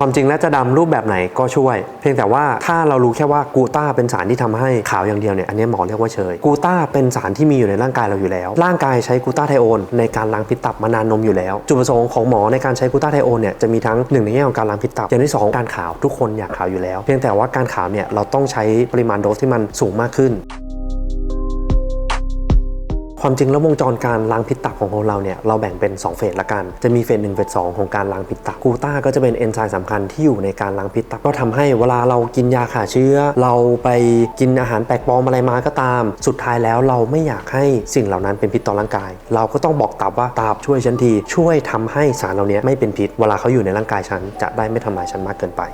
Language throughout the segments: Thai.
ความจริงแล้วจะดำรูปแบบไหนก็ช่วย เพียงแต่ว่าถ้าเรารู้แค่ว่ากูต้าเป็นสารที่ทำให้ขาวอย่างเดียวเนี่ยอันนี้หมอเรียกว่าเชยกูต้าเป็นสารที่มีอยู่ในร่างกายเราอยู่แล้ว ร่างกายใช้กูต้าไทโอนในการล้างพิษตับมานานนมอยู่แล้ว จุดประสงค์ของหมอในการใช้กูต้าไทโอนเนี่ยจะมีทั้งหนึ่งในแง่ของการล้างพิษตับอย่างที่สองการขาวทุกคนอยากขาวอยู่แล้ว เพียงแต่ว่าการขาวเนี่ยเราต้องใช้ปริมาณโดสที่มันสูงมากขึ้น ความจริงแล้ววงจรการล้างพิษตับของเราเนี่ยเราแบ่งเป็น 2 เฟสละกัน จะมีเฟส1เฟส2ของการล้างพิษตับกูต้าก็จะเป็นเอนไซม์สำคัญที่อยู่ในการล้างพิษตับก็ทำให้เวลาเรากินยาฆ่าเชื้อ เราไปกินอาหารแปลกปลอมอะไรมาก็ตาม สุดท้ายแล้วเราไม่อยากให้สิ่งเหล่านั้นเป็นพิษต่อร่างกาย เราก็ต้องบอกตับว่าตับช่วยฉันที ช่วยทำให้สารเหล่านี้ไม่เป็นพิษ เวลาเขาอยู่ในร่างกายฉันจะได้ไม่ทำลายฉันมากเกินไป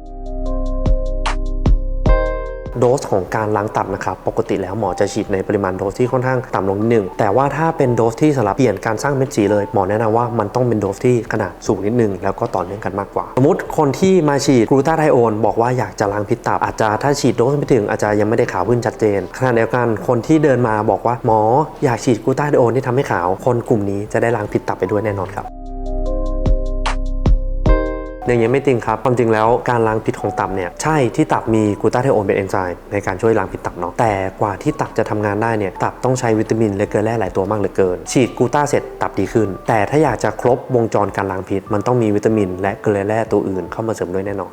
โดสของการล้างตับนะครับปกติแล้วหมอจะฉีดในปริมาณโดสที่ค่อนข้างต่ำลงนิดนึงแต่ว่าถ้าเป็นโดสที่สำหรับเปลี่ยนการสร้างเม็ดสีเลยหมอแนะนำว่ามันต้องเป็นโดสที่ขนาดสูงนิดนึงแล้วก็ต่อเนื่องกันมากกว่า สมมติคนที่มาฉีดกลูตาไทโอนบอกว่าอยากจะล้างพิษตับอาจจะถ้าฉีดโดสไม่ถึงอาจจะยังไม่ได้ขาวขึ้นชัดเจนขณะเดียวกันคนที่เดินมาบอกว่าหมออยากฉีดกลูตาไทโอนที่ทำให้ขาว คนกลุ่มนี้จะได้ล้างพิษตับไปด้วยแน่นอนครับ อย่างนี้ไม่จริงครับ ความจริงแล้วการล้างพิษของตับเนี่ยใช่ที่ตับมีกลูตาเทโอนเป็นเอนไซม์ในการช่วยล้างพิษตับเนาะแต่กว่าที่ตับจะทำงานได้เนี่ยตับต้องใช้วิตามินและเกลือแร่หลายตัวมากเหลือเกิน ฉีดกลูตาเสร็จตับดีขึ้น แต่ถ้าอยากจะครบวงจรการล้างพิษ มันต้องมีวิตามิน และเกลือแร่ตัวอื่นเข้ามาเสริมด้วยแน่นอน